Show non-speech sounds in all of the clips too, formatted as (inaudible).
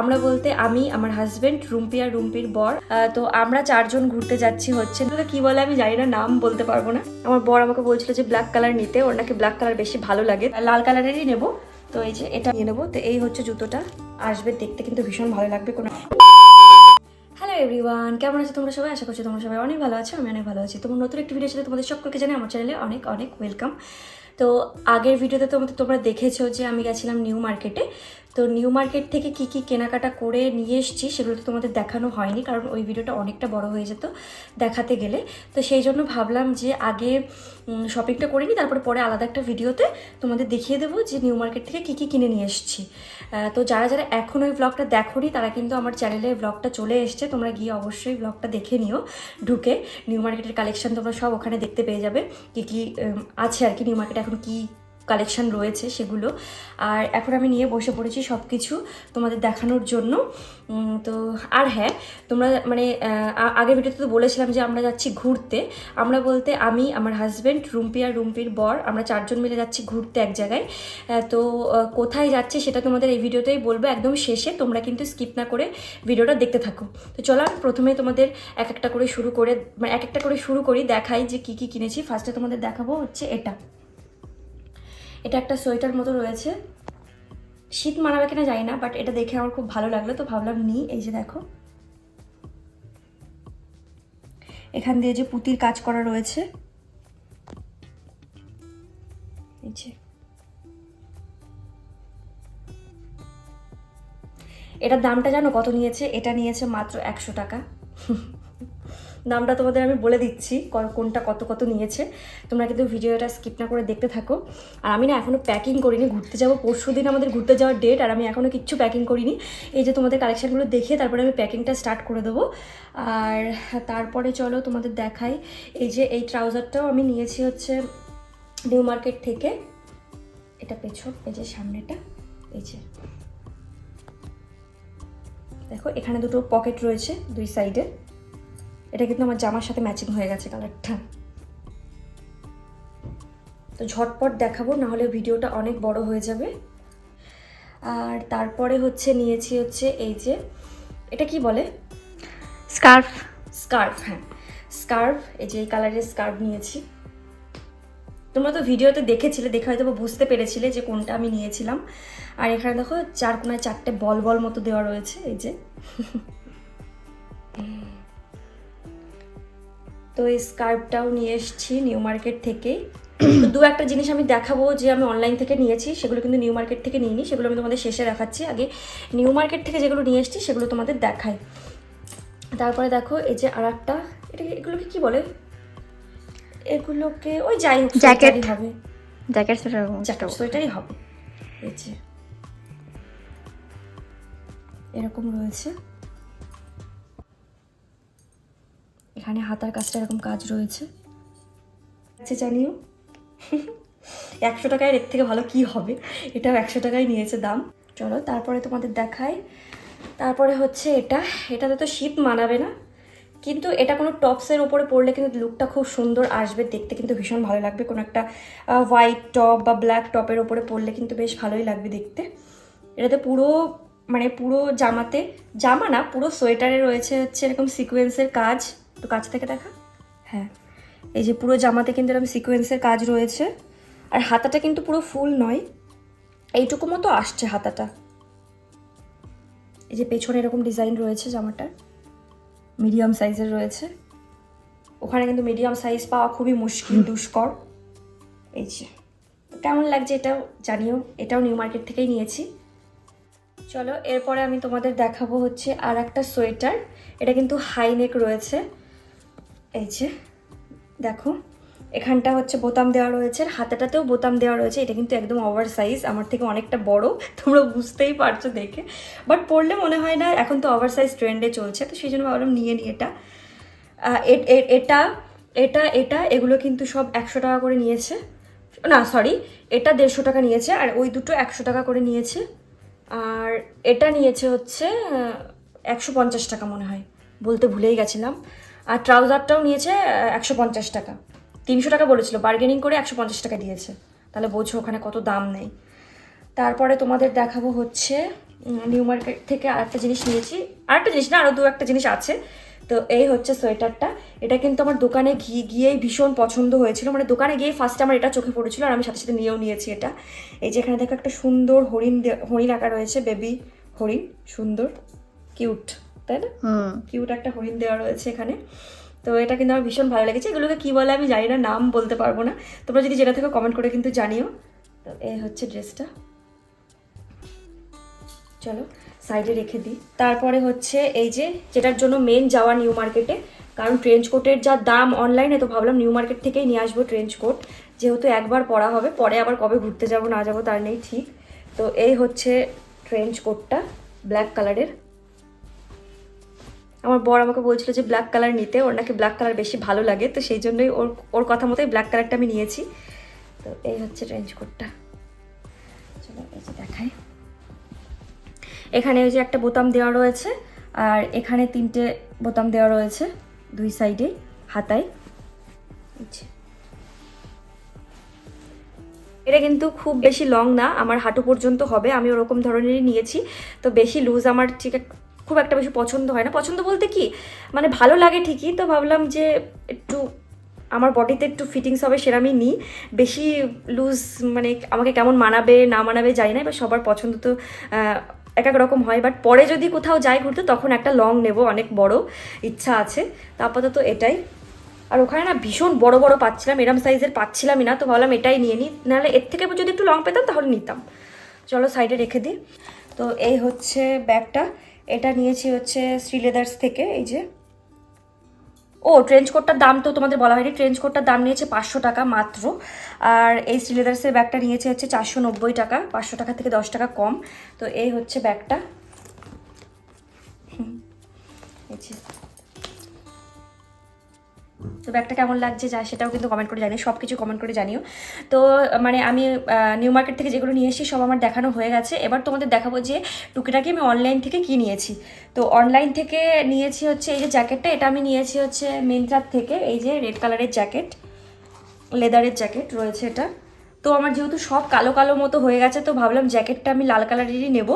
আমরা বলতে আমি, আমার হাজবেন্ড রুম্পি আর রুম্পির বর। তো আমরা চারজন ঘুরতে যাচ্ছি হচ্ছে। কি বলে আমি জানি না, নাম বলতে পারব না। আমার বর আমাকে বলছিল যে ব্ল্যাক কালার নিতে, ওর নাকি ব্ল্যাক কালার বেশি ভালো লাগে। লাল কালারেরই নেব। তো এই যে এটা নিয়ে নেব। তো এই হচ্ছে জুতোটা। আসবে দেখতে কিন্তু ভীষণ ভালো লাগবে কোনো হ্যালো এভরিওয়ান কেমন আছো তোমরা সবাই? আশা করছি তোমরা সবাই অনেক ভালো আছো, আমি অনেক ভালো আছি। তোমার নতুন একটি ভিডিও সাথে তোমাদের সকলকে জানাই আমার চ্যানেলে অনেক অনেক ওয়েলকাম তো আগের ভিডিওতে তোমাদের তোমরা দেখেছ যে আমি গেছিলাম নিউ মার্কেটে তো নিউ মার্কেট থেকে কি কি কেনাকাটা করে নিয়ে এসেছি সেগুলো তো তোমাদের দেখানো হয়নি, কারণ ওই ভিডিওটা অনেকটা বড় হয়ে যেত দেখাতে গেলে। তো সেই জন্য ভাবলাম যে আগে শপিংটা করে নিই, তারপরে পরে আলাদা একটা ভিডিওতে তোমাদের দেখিয়ে দেবো যে নিউ মার্কেট থেকে কি কি কিনে নিয়ে এসেছি। তো যারা যারা এখন ওই ব্লগটা দেখোনি, তারা কিন্তু আমার চ্যানেলে ব্লগটা চলে এসছে, তোমরা গিয়ে অবশ্যই ব্লগটা দেখে নিও ঢুকে। নিউ মার্কেটের কালেকশন তোমরা সব ওখানে দেখতে পেয়ে যাবে, কি কি আছে আর কি নিউ মার্কেটে এখন কি কালেকশন রয়েছে সেগুলো। আর এখন আমি নিয়ে বসে পড়েছি সব কিছু তোমাদের দেখানোর জন্য। তো আর হ্যাঁ তোমরা মানে আগের ভিডিওতে তো বলেছিলাম যে আমরা যাচ্ছি ঘুরতে। আমরা বলতে আমি, আমার হাজব্যান্ড রুম্পি আর রুম্পির বর, আমরা চারজন মিলে যাচ্ছি ঘুরতে এক জায়গায়। তো কোথায় যাচ্ছে সেটা তোমাদের এই ভিডিওতেই বলব। একদম শেষে তোমরা কিন্তু স্কিপ না করে ভিডিওটা দেখতে থাকো। তো চলো, আমি প্রথমে তোমাদের এক একটা করে শুরু করে মানে এক একটা করে শুরু করি, দেখাই যে কি কি কিনেছি। ফার্স্টে তোমাদের দেখাবো হচ্ছে এটা। এটা একটা সোয়েটার মতো রয়েছে। শীত মানাবে কিনা জানি না বাট এটা দেখে আমার খুব ভালো লাগল, তো ভাবলাম নিই, এই যে দেখো। এখান দিয়ে যে পুঁতির কাজ করা রয়েছে। এটার দামটা জানো কত নিয়েছে? এটা নিয়েছে মাত্র একশো টাকা। দামটা তোমাদের আমি বলে দিচ্ছি কোনটা কত কত নিয়েছে। তোমরা কিন্তু ভিডিওটা স্কিপ না করে দেখতে থাকো। আর আমি না এখনও প্যাকিং করিনি, ঘুরতে যাব। পরশু দিন আমাদের ঘুরতে যাওয়ার ডেট আর আমি এখনও কিচ্ছু প্যাকিং করিনি। এই যে তোমাদের কালেকশানগুলো দেখে তারপরে আমি প্যাকিংটা স্টার্ট করে দেবো। আর তারপরে চলো তোমাদের দেখাই। এই যে এই ট্রাউজারটাও আমি নিয়েছি হচ্ছে নিউ মার্কেট থেকে। এটা পেছন, এই যে সামনেটা, এই যে। দেখো, এখানে দুটো পকেট রয়েছে দুই সাইডে এটা কিন্তু আমার জামার সাথে ম্যাচিং হয়ে গেছে কালারটা তো ঝটপট দেখাবো না হলে ভিডিওটা অনেক বড় হয়ে যাবে। আর তারপরে হচ্ছে নিয়েছি হচ্ছে এই যে এটা কি বলে? স্কার্ফ। স্কার্ফ হ্যাঁ। স্কার্ফ এই যে এই কালারের স্কার্ফ নিয়েছি। তোমরা তো ভিডিওতে দেখেছিলে দেখে হয়তো বুঝতে পেরেছিলে যে কোনটা আমি নিয়েছিলাম। আর এখানে দেখো চার কোনায় চারটে বল বল মতো দেওয়া রয়েছে এই যে। (laughs) তো এই স্কার্ফটাও নিয়ে এসেছি নিউ মার্কেট থেকেই তো দু একটা জিনিস আমি দেখাবো যে আমি অনলাইন থেকে নিয়েছি সেগুলো কিন্তু নিউ মার্কেট থেকে নিইনি সেগুলো আমি তোমাদের শেষে দেখাচ্ছি। আগে নিউ মার্কেট থেকে যেগুলো নিয়ে এসেছি সেগুলো তোমাদের দেখাই। তারপরে দেখো এই যে আর একটা এটা এগুলোকে কি বলে? এগুলোকে ওই যাই হোক Jacket. হবে। জ্যাকেট সেটার জ্যাকেট সোয়েটারই হবে। এই যে এরকম রয়েছে। এখানে হাতার কাজটা এরকম কাজ রয়েছে। আচ্ছা জানিও। একশো টাকায় এর থেকে ভালো কি হবে? এটাও একশো টাকায় নিয়েছে দাম। চলো, তারপরে তোমাদের দেখাই। তারপরে হচ্ছে এটা। এটাতে তো শীত মানাবে না। কিন্তু এটা কোনো টপসের ওপরে পরলে কিন্তু লুকটা খুব সুন্দর আসবে। দেখতে কিন্তু ভীষণ ভালো লাগবে। কোনো একটা হোয়াইট টপ বা ব্ল্যাক টপের ওপরে পরলে কিন্তু বেশ ভালোই লাগবে দেখতে। এটাতে পুরো মানে পুরো জামাতে, জামা না, পুরো সোয়েটারে রয়েছে হচ্ছে এরকম সিকোয়েন্সের কাজ। তো কাছ থেকে দেখা? হ্যাঁ। এই যে পুরো জামাতে কিন্তু এরকম সিকোয়েন্সের কাজ রয়েছে। আর হাতাটা কিন্তু পুরো ফুল নয়। এইটুকু মতো আসছে হাতাটা। এই যে পেছনে এরকম ডিজাইন রয়েছে জামাটার। মিডিয়াম সাইজের রয়েছে। ওখানে কিন্তু মিডিয়াম সাইজ পাওয়া খুবই মুশকিল দুষ্কর। এই যে। কেমন লাগছে এটাও জানিও। এটাও নিউ মার্কেট থেকেই নিয়েছি। চলো এরপরে আমি তোমাদের দেখাবো হচ্ছে আর একটা সোয়েটার। এটা কিন্তু হাই নেক রয়েছে। এই যে, দেখো, এখানটা হচ্ছে বোতাম দেওয়া রয়েছে হাতাটাতেও বোতাম দেওয়া রয়েছে, এটা কিন্তু একদম ওভার সাইজ আমার থেকে অনেকটা বড়, তোমরা বুঝতেই পারছ দেখে। বাট পড়লে মনে হয় না, এখন তো ওভার সাইজ ট্রেন্ডে চলছে, তো সেই জন্য ভাবলাম নিয়ে নিই এটা। এটা এটা এটা, এগুলো কিন্তু সব একশো টাকা করে নিয়েছে। না সরি এটা দেড়শো টাকা নিয়েছে, আর ওই দুটো একশো টাকা করে নিয়েছে। আর এটা নিয়েছে হচ্ছে একশো পঞ্চাশ টাকা মনে হয়, বলতে ভুলেই গেছিলাম। আর ট্রাউজারটাও নিয়েছে একশো পঞ্চাশ টাকা। তিনশো টাকা বলেছিল বার্গেনিং করে একশো পঞ্চাশ টাকা দিয়েছে। তাহলে বোঝো ওখানে কত দাম নেই। তারপরে তোমাদের দেখাবো হচ্ছে নিউ মার্কেট থেকে আরেকটা জিনিস নিয়েছি। আরেকটা জিনিস না আরও দু একটা জিনিস আছে। তো এই হচ্ছে সোয়েটারটা। এটা কিন্তু আমার দোকানে গিয়ে, গিয়েই ভীষণ পছন্দ হয়েছিল। মানে দোকানে গিয়ে ফার্স্টে আমার এটা চোখে পড়েছিল আর আমি সাথে সাথে নিয়েও নিয়েছি এটা। এই যে এখানে দেখো একটা সুন্দর হরিণ হরিণ আঁকা রয়েছে বেবি হরিণ। সুন্দর কিউট তাই না হুম। কিউট একটা হরিণ দেওয়া রয়েছে এখানে। তো এটা কিন্তু আমার ভীষণ ভালো লেগেছে। এগুলোকে কী বলে আমি জানি না নাম বলতে পারব না। তোমরা যদি যেটা থেকে কমেন্ট করে কিন্তু জানিও। তো এই হচ্ছে ড্রেসটা চলো সাইডে রেখে দিই। তারপরে হচ্ছে এই যে যেটার জন্য মেন যাওয়া নিউ মার্কেটে কারণ ট্রেঞ্চ কোটের যা দাম অনলাইনে তো ভাবলাম নিউ মার্কেট থেকেই নিয়ে আসব ট্রেঞ্চ কোট যেহেতু একবার পরা হবে পরে আবার কবে ঘুরতে যাব না যাব তার নেই ঠিক। তো এই হচ্ছে ট্রেঞ্চ কোটটা ব্ল্যাক কালারের আমার বর আমাকে বলছিল যে ব্ল্যাক কালার নিতে, ওর নাকি ব্ল্যাক কালার বেশি ভালো লাগে, তো সেই জন্যই ওর ওর কথা মতোই ব্ল্যাক কালারটা আমি নিয়েছি। তো এই হচ্ছে ট্রেঞ্চ কোটটা চলো এই যে দেখাই। এখানে ওই যে একটা বোতাম দেওয়া রয়েছে, আর এখানে তিনটে বোতাম দেওয়া রয়েছে, দুই সাইডে হাতায়। এটা কিন্তু খুব বেশি লং না, আমার হাঁটু পর্যন্ত হবে, আমি ওরকম ধরনেরই নিয়েছি। তো বেশি লুজ আমার ঠিক খুব একটা বেশি পছন্দ হয় না। পছন্দ বলতে কি মানে ভালো লাগে ঠিকই, তো ভাবলাম যে একটু আমার বডিতে একটু ফিটিংস হবে সেরামই নিই। বেশি লুজ মানে আমাকে কেমন মানাবে, না মানাবে জানি না, এবার সবার পছন্দ তো এক এক রকম হয়। বাট পরে যদি কোথাও যাই ঘুরতে, তখন একটা লং নেব, অনেক বড় ইচ্ছা আছে। তো আপাতত এটাই। আর ওখানে না ভীষণ বড় বড় পাচ্ছিলাম, এরম সাইজের পাচ্ছিলামই না, তো ভাবলাম এটাই নিয়ে নিই। নাহলে এর থেকে যদি একটু লং পেতাম, তাহলে নিতাম। চলো সাইডে রেখে দিই। তো এই হচ্ছে ব্যাগটা। এটা নিয়েছি হচ্ছে শ্রীলেদার্স থেকে, এই যে। ও ট্রেঞ্চ কোটটার দাম তো তোমাদের বলা হয়নি। ট্রেঞ্চ কোটটার দাম নিয়েছে পাঁচশো টাকা মাত্র। আর এই শ্রীলেদার্সের ব্যাগটা নিয়েছে হচ্ছে চারশো নব্বই টাকা, পাঁচশো টাকা থেকে দশ টাকা কম। তো এই হচ্ছে ব্যাগটা তো ব্যাগটা কেমন লাগছে যা সেটাও কিন্তু কমেন্ট করে জানিও সব কিছু কমেন্ট করে জানিও। তো মানে আমি নিউ মার্কেট থেকে যেগুলো নিয়ে এসেছি সব আমার দেখানো হয়ে গেছে। এবার তোমাদের দেখাবো যে টুকিটাকি আমি অনলাইন থেকে কি নিয়েছি। তো অনলাইন থেকে নিয়েছি হচ্ছে এই যে জ্যাকেটটা এটা আমি নিয়েছি হচ্ছে মিন্ত্রার থেকে, এই যে রেড কালারের জ্যাকেট লেদারের জ্যাকেট রয়েছে এটা। তো আমার যেহেতু সব কালো কালো মতো হয়ে গেছে, তো ভাবলাম জ্যাকেটটা আমি লাল কালারেরই নেব।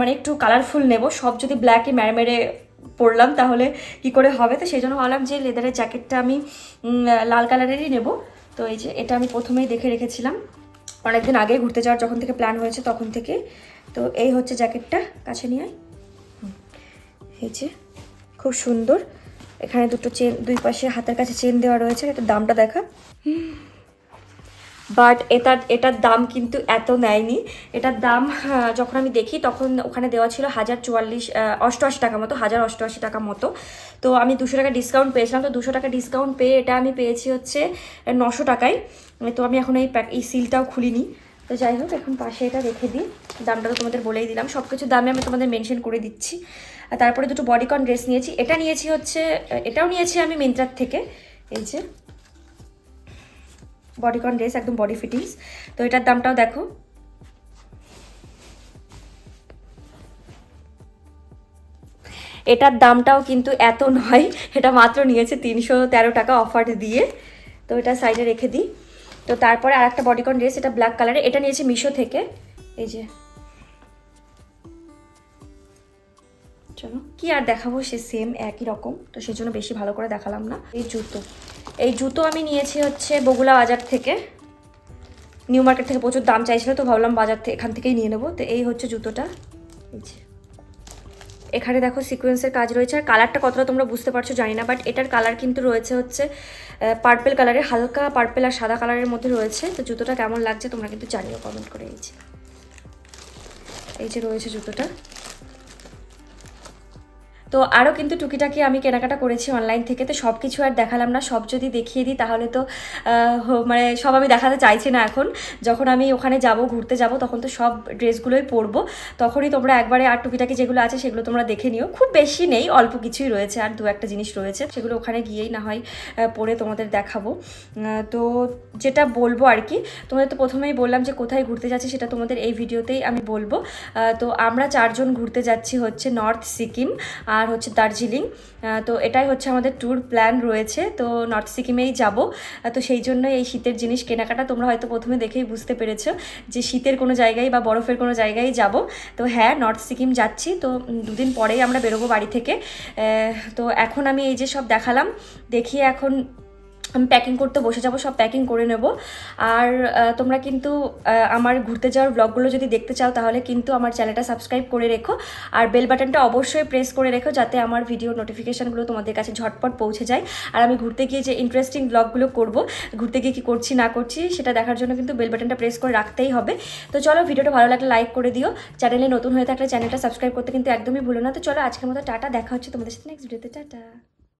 মানে একটু কালারফুল নেব। সব যদি ব্ল্যাকে মেরে মেরে পরলাম, তাহলে কি করে হবে? তো সেই জন্য ভাবলাম যে লেদারের জ্যাকেটটা আমি লাল কালারেরই নেব। তো এই যে এটা আমি প্রথমেই দেখে রেখেছিলাম। অনেকদিন আগে ঘুরতে যাওয়ার যখন থেকে প্ল্যান হয়েছে তখন থেকে। তো এই হচ্ছে জ্যাকেটটা কাছে নিয়ে এই যে, খুব সুন্দর। এখানে দুটো চেন দুই পাশে হাতের কাছে চেন দেওয়া রয়েছে। এটা দামটা দেখা। বাট এটার এটার দাম কিন্তু এত নেয়নি। এটার দাম যখন আমি দেখি, তখন ওখানে দেওয়া ছিল হাজার চুয়াল্লিশ অষ্টআশি টাকা মতো, হাজার অষ্টআশি টাকা মতো। তো আমি দুশো টাকা ডিসকাউন্ট পেয়েছিলাম। তো দুশো টাকা ডিসকাউন্ট পেয়ে এটা আমি পেয়েছি হচ্ছে নশো টাকায়। তো আমি এখন এই প্যাক, এই সিলটাও খুলিনি। তো যাই হোক, এখন পাশে এটা রেখে দিই। দামটা তো তোমাদের বলেই দিলাম। সব কিছু দামে আমি তোমাদের মেনশন করে দিচ্ছি। আর তারপরে দুটো বডিকন ড্রেস নিয়েছি। এটা নিয়েছি হচ্ছে এটাও নিয়েছি আমি মিন্ত্রার থেকে। এই যে বডিকন ড্রেস একদম বডি ফিটিংস তো এটার দামটাও দেখো। এটার দামটাও কিন্তু এত নয়, এটা মাত্র নিয়েছে তিনশো তেরো টাকা অফার দিয়ে। তো এটা সাইডে রেখে দিই। তো তারপরে আর একটা বডিকন ড্রেস এটা ব্ল্যাক কালারের এটা নিয়েছে মিশো থেকে। এই যে চলো কি আর দেখাবো, সে সেম একই রকম। তো সেই জন্য বেশি ভালো করে দেখালাম না। এই জুতো। এই জুতো আমি নিয়েছি হচ্ছে বগুলা বাজার থেকে। নিউ মার্কেট থেকে প্রচুর দাম চাইছিল, তো ভাবলাম বাজার থেকে এখান থেকেই নিয়ে নেব। তো এই হচ্ছে জুতোটা। এখানে দেখো সিকোয়েন্সের কাজ রয়েছে। আর কালারটা কতটা তোমরা বুঝতে পারছ জানি না বাট এটার কালার কিন্তু রয়েছে হচ্ছে পার্পেল কালারের হালকা পার্পেল আর সাদা কালারের মধ্যে রয়েছে। তো জুতোটা কেমন লাগছে তোমরা কিন্তু জানিও কমেন্ট করে, এই যে। এই যে রয়েছে জুতোটা। তো আরও কিন্তু টুকিটাকি আমি কেনাকাটা করেছি অনলাইন থেকে, তো সব কিছু আর দেখালাম না, সব যদি দেখিয়ে দিই তাহলে তো মানে সব আমি দেখাতে চাইছি না এখন। যখন আমি ওখানে যাব, ঘুরতে যাব, তখন তো সব ড্রেসগুলোই পরবো। তখনই তোমরা একবারে আর টুকিটাকি যেগুলো আছে সেগুলো তোমরা দেখে নিও। খুব বেশি নেই, অল্প কিছুই রয়েছে, আর দু একটা জিনিস রয়েছে। সেগুলো ওখানে গিয়েই না হয় পরে তোমাদের দেখাবো। তো যেটা বলব আর কি, তোমাদের তো প্রথমেই বললাম যে কোথায় ঘুরতে যাচ্ছি সেটা তোমাদের এই ভিডিওতেই আমি বলব। তো আমরা চারজন ঘুরতে যাচ্ছি হচ্ছে নর্থ সিকিম। আর হচ্ছে দার্জিলিং তো এটাই হচ্ছে আমাদের ট্যুর প্ল্যান রয়েছে, তো নর্থ সিকিমেই যাব। তো সেই জন্য এই শীতের জিনিস কেনাকাটা তোমরা হয়তো প্রথমে দেখেই বুঝতে পেরেছ যে শীতের কোনো জায়গায় বা বরফের কোনো জায়গায় যাব। তো হ্যাঁ নর্থ সিকিম যাচ্ছি, তো দুদিন পরেই আমরা বেরোবো বাড়ি থেকে। তো এখন আমি এই যে সব দেখালাম, দেখিয়ে এখন আমি প্যাকিং করতে বসে যাব, সব প্যাকিং করে নেব। আর তোমরা কিন্তু আমার ঘুরতে যাওয়ার ব্লগগুলো যদি দেখতে চাও, তাহলে কিন্তু আমার চ্যানেলটা সাবস্ক্রাইব করে রেখো। আর বেল বাটনটা অবশ্যই প্রেস করে রেখো, যাতে আমার ভিডিও নোটিফিকেশানগুলো তোমাদের কাছে ঝটপট পৌঁছে যায়। আর আমি ঘুরতে গিয়ে যে ইন্টারেস্টিং ব্লগগুলো করব, ঘুরতে গিয়ে কী করছি, না করছি, সেটা দেখার জন্য কিন্তু বেল বাটনটা প্রেস করে রাখতেই হবে। তো চলো, ভিডিওটা ভালো লাগলে লাইক করে দিও। চ্যানেলে নতুন হয়ে থাকলে চ্যানেলটা সাবস্ক্রাইব করতে কিন্তু একদমই ভুলো না। তো চলো, আজকের মতো টাটা, দেখা হচ্ছে তোমাদের সাথে নেক্সট ভিডিওতে টাটা।